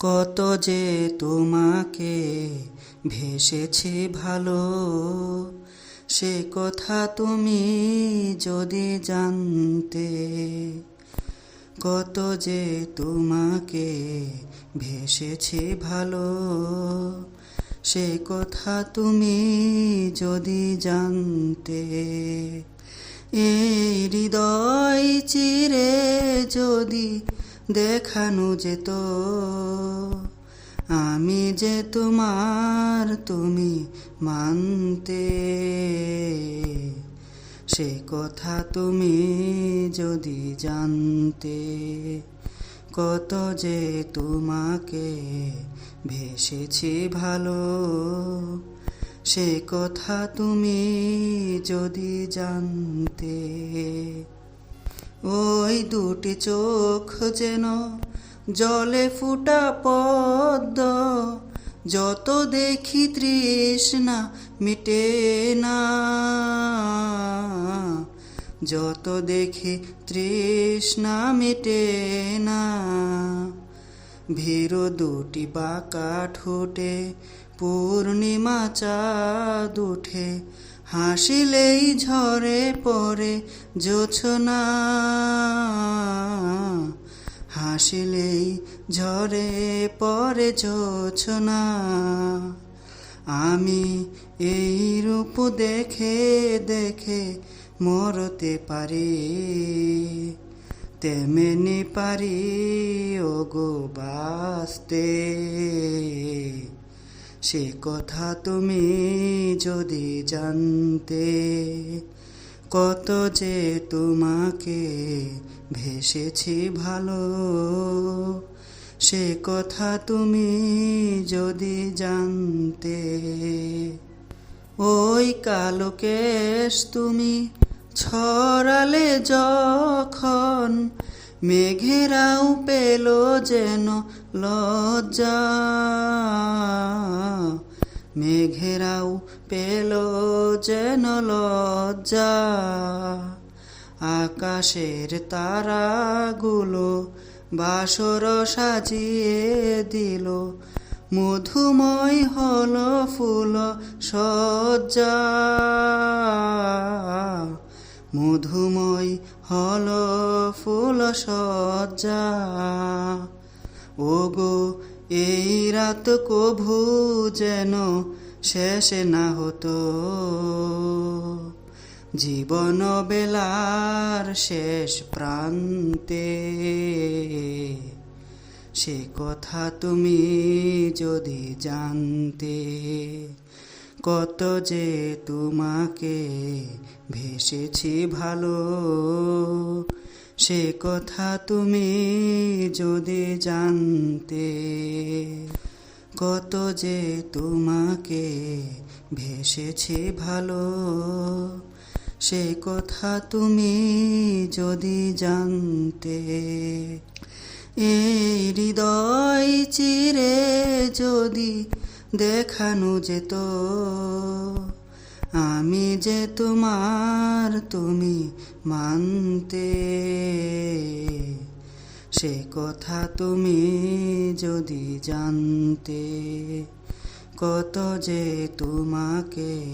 কত যে তোমাকে ভেসেছি ভালো, সে কথা তুমি যদি জানতে, কত যে তোমাকে ভেসেছি ভালো, সে কথা তুমি যদি জানতে, এই হৃদয় চিরে যদি দেখানো যেত আমি যে তোমার তুমি মানতে। সে কথা তুমি যদি জানতে, কত যে তোমাকে ভেসেছি ভালো, সে কথা তুমি যদি জানতে। ওই দুটি চোখ যেন জলে ফুটা পদ্ম। যত দেখি তৃষ্ণা মিটে না। যত দেখি তৃষ্ণা মিটে না। ভীর দুটি বাঁকা ঠোঁটে পূর্ণিমা চাঁদ উঠে, হাসিলেই ঝরে পড়ে জোছনা। হাসিলেই ঝরে পড়ে জোছনা। আমি এই রূপ দেখে দেখে মরতে পারি, তেমনি পারি ও গো বাসতে সে কথা তুমি যদি জানতে, কত যে তোমাকে ভেসেছি ভালো, সে কথা তুমি যদি জানতে, ওই কালো কেশ তুমি ছড়ালে যখন মেঘেরাও পেল যেন লজ্জা। মেঘেরাও পেল যেন লজ্জা। আকাশের তারাগুলো বাসর সাজিয়ে দিল। মধুময় হল ফুল সজ্জা। মধুময় হল ফুল সজ্জা। ওগো, এই রাত কভু যেন শেষ না হতো। জীবন বেলার শেষ প্রান্তে সে কথা তুমি যদি জানতে, কত যে তোমাকে ভেসেছি ভালো সে কথা তুমি যদি জানতে, কত যে তোমাকে ভেসেছে ভালো, সে কথা তুমি যদি জানতে, এই হৃদয় চিরে যদি দেখানো যেত আমি যে তোমার তুমি মানতে, সে কথা তুমি যদি জানতে, কত যে তোমাকে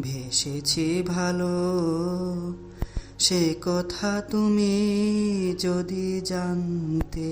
ভেসেছি ভালো, সে কথা তুমি যদি জানতে।